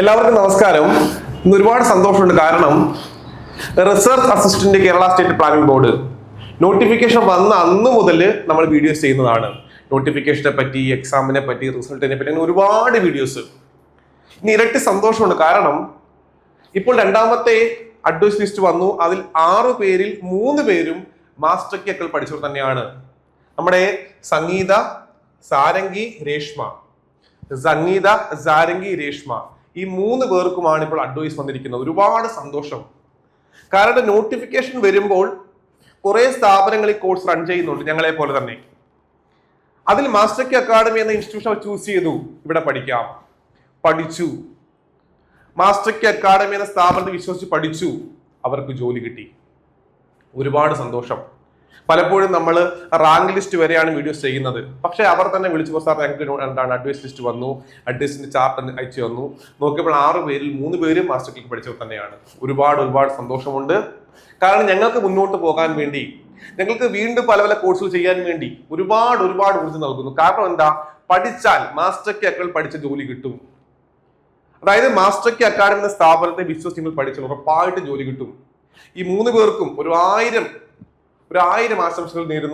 എല്ലാവർക്കും നമസ്കാരം. ഇന്ന് ഒരുപാട് സന്തോഷമുണ്ട്. കാരണം research assistant Kerala state planning board notification വന്ന അന്ന് മുതൽ നമ്മൾ വീഡിയോസ് ചെയ്യുന്നതാണ്. നോട്ടിഫിക്കേഷനെ പറ്റി എക്സാമിനെ പറ്റി റിസൾട്ടിനെ പറ്റി അങ്ങനെ ഒരുപാട് വീഡിയോസ് ഇനി ഇരട്ടി സന്തോഷമുണ്ട്. കാരണം ഇപ്പോൾ രണ്ടാമത്തെ അഡ്വൈസ് ലിസ്റ്റ് വന്നു. അതിൽ ആറു പേരിൽ മൂന്ന് പേരും മാസ്റ്റർ കേക്കൾ പഠിച്ചവർ തന്നെയാണ്. നമ്മുടെ സംഗീത സാരംഗി രേഷ്മ. സംഗീത സാരംഗി രേഷ്മ. ഈ മൂന്ന് പേർക്കുമാണ് ഇപ്പോൾ അഡ്വൈസ് വന്നിരിക്കുന്നത്. ഒരുപാട് സന്തോഷം. കാരണം നോട്ടിഫിക്കേഷൻ വരുമ്പോൾ കുറേ സ്ഥാപനങ്ങൾ ഈ കോഴ്സ് റൺ ചെയ്യുന്നുണ്ട് ഞങ്ങളെ പോലെ തന്നെ. അതിൽ മാസ്റ്റർ കെ അക്കാഡമി എന്ന ഇൻസ്റ്റിറ്റ്യൂഷൻ ചൂസ് ചെയ്തു. ഇവിടെ പഠിക്കാം. പഠിച്ചു. മാസ്റ്റർ കെ അക്കാഡമി എന്ന സ്ഥാപനത്തിൽ വിശ്വസിച്ച് പഠിച്ചു. അവർക്ക് ജോലി കിട്ടി. ഒരുപാട് സന്തോഷം. പലപ്പോഴും നമ്മൾ റാങ്ക് ലിസ്റ്റ് വരെയാണ് വീഡിയോസ് ചെയ്യുന്നത്. പക്ഷേ അവർ തന്നെ വിളിച്ചു "ഓ സാർ ഞങ്ങൾക്ക് എന്താണ് അഡ്വൈസ് ലിസ്റ്റ് വന്നു? അഡ്വൈസിന്റെ ചാർട്ട് അയച്ചു വന്നു നോക്കിയപ്പോൾ ആറ് പേരിൽ മൂന്ന് പേരും മാസ്റ്റർ ക്ലിക്ക് പഠിച്ചവർ തന്നെയാണ്. ഒരുപാട് ഒരുപാട് സന്തോഷമുണ്ട്. കാരണം ഞങ്ങൾക്ക് മുന്നോട്ട് പോകാൻ വേണ്ടി ഞങ്ങൾക്ക് വീണ്ടും പല പല കോഴ്സുകൾ ചെയ്യാൻ വേണ്ടി ഒരുപാട് ഒരുപാട് ഊർജം നൽകുന്നു. കാരണം എന്താ? പഠിച്ചാൽ മാസ്റ്റർ കെ അക്കൾ പഠിച്ച ജോലി കിട്ടും. അതായത് മാസ്റ്റർ കെ അക്കാഡമി എന്ന സ്ഥാപനത്തെ വിശ്വസിച്ച് നിങ്ങൾ പഠിച്ചാൽ ഉറപ്പായിട്ട് ജോലി കിട്ടും. ഈ മൂന്ന് പേർക്കും ഒരു ആയിരം ഒരു ആയിരം ആശംസകൾ നേരുന്നു.